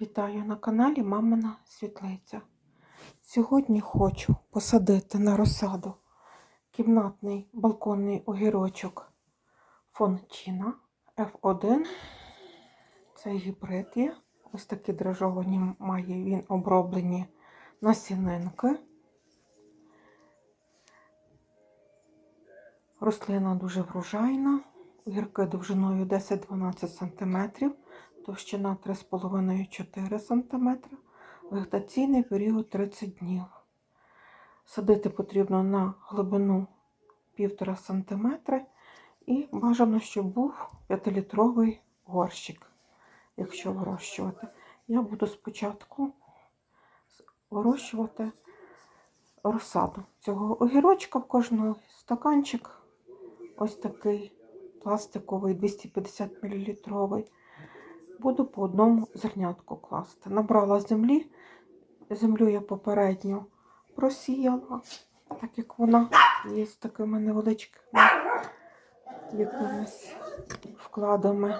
Вітаю на каналі Мамина Світлиця. Сьогодні хочу посадити на розсаду кімнатний балконний огірочок Фончина F1. Це гібрид є. Ось такі дрожжовані має він оброблені насінинки. Рослина дуже врожайна, огірки довжиною 10-12 см, товщина 3,5-4 см, вегетаційний період 30 днів. Садити потрібно на глибину 1,5 см і бажано, щоб був 5-літровий горщик, якщо вирощувати. Я буду спочатку вирощувати розсаду цього огірочка в кожного стаканчик. Ось такий пластиковий 250 мл. Буду по одному зернятку класти. Набрала землі. Землю я попередньо просіяла, так як вона є з такими невеличкими якимись вкладами.